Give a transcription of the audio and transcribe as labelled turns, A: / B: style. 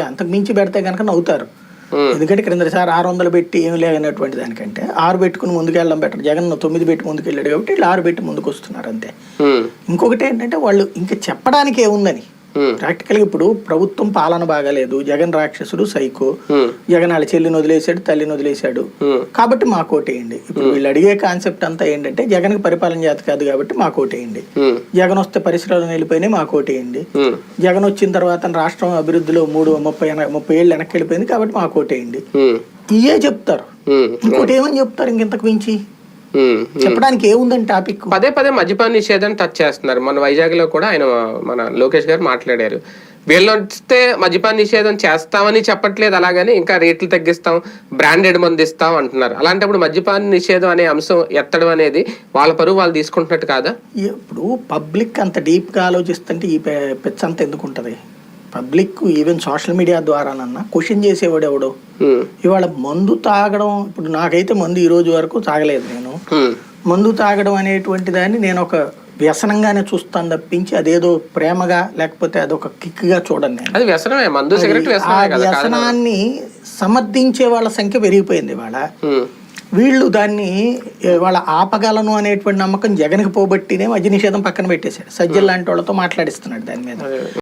A: అంతకు మించి పెడితే కనుక నవ్వుతారు. ఎందుకంటే క్రిందసారి ఆరు వందలు పెట్టి ఏమి లేనటువంటి దానికంటే ఆరు పెట్టుకుని ముందుకెళ్ళడం బెటర్. జగన్ తొమ్మిది పెట్టి ముందుకెళ్ళాడు కాబట్టి వీళ్ళు ఆరు పెట్టి ముందుకు వస్తున్నారు అంతే ఇంకొకటి ఏంటంటే వాళ్ళు ఇంకా చెప్పడానికి ఏముందని? ప్రాక్టికల్గా ఇప్పుడు ప్రభుత్వం పాలన బాగాలేదు. జగన్ రాక్షసుడు సైకో. జగన్ వాళ్ళ చెల్లిని వదిలేశాడు తల్లిని వదిలేశాడు. కాబట్టి మా కోటేయండి ఇప్పుడు వీళ్ళు అడిగే కాన్సెప్ట్ అంతా ఏంటంటే జగన్కి పరిపాలన చేత కాదు కాబట్టి మా కోటేయండి జగన్ వస్తే పరిశ్రమలు వెళ్ళిపోయినాయి మా కోటేయండి
B: ఉమ్,
A: జగన్ వచ్చిన తర్వాత రాష్ట్రం అభివృద్ధిలో మూడు ముప్పై ముప్పై ఏళ్ళు వెనక్కి వెళ్ళిపోయింది కాబట్టి మా కోటేయండి ఇయే చెప్తారు. ఇంకోటి ఏమని చెప్తారు ఇంకింతకు మించి? చెప్పడానికి ఏముందని టాపిక్?
B: పదే పదే మద్యపాన నిషేధం టచ్ చేస్తున్నారు. మన వైజాగ్లో కూడా ఆయన మన లోకేష్ గారు మాట్లాడారు. వీళ్ళు వస్తే మద్యపాన నిషేధం చేస్తామని చెప్పట్లేదు అలాగని ఇంకా రేట్లు తగ్గిస్తాం బ్రాండెడ్ మంది ఇస్తాం అంటున్నారు. అలాంటప్పుడు మద్యపాన నిషేధం అనే అంశం ఎత్తడం అనేది వాళ్ళ పరువు వాళ్ళు తీసుకుంటున్నట్టు కాదా?
A: ఇప్పుడు పబ్లిక్ అంత డీప్గా ఆలోచిస్తుంటే ఈ పిచ్చ అంత ఎందుకు ఉంటది పబ్లిక్ ఈవెన్ సోషల్ మీడియా ద్వారానన్నా క్వశ్చన్ చేసేవాడు ఎవడో. ఇవాళ మందు తాగడం ఇప్పుడు నాకైతే మందు ఈ రోజు వరకు తాగలేదు నేను. మందు తాగడం అనేటువంటి దాన్ని నేను ఒక వ్యసనంగానే చూస్తాను తప్పించి అదేదో ప్రేమగా లేకపోతే అదొక కిక్గా చూడండి
B: అది వ్యసనమే మందు సిగరెట్
A: వ్యసనాన్ని సమర్థించే వాళ్ళ సంఖ్య పెరిగిపోయింది ఇవాళ.
B: ఉమ్,
A: వీళ్ళు దాన్ని వాళ్ళ ఆపగలను అనేటువంటి నమ్మకం జగన్కి పోబట్టినే మద్య నిషేధం పక్కన పెట్టేశాడు. సజ్జల్ లాంటి వాళ్ళతో మాట్లాడిస్తున్నాడు దాని మీద.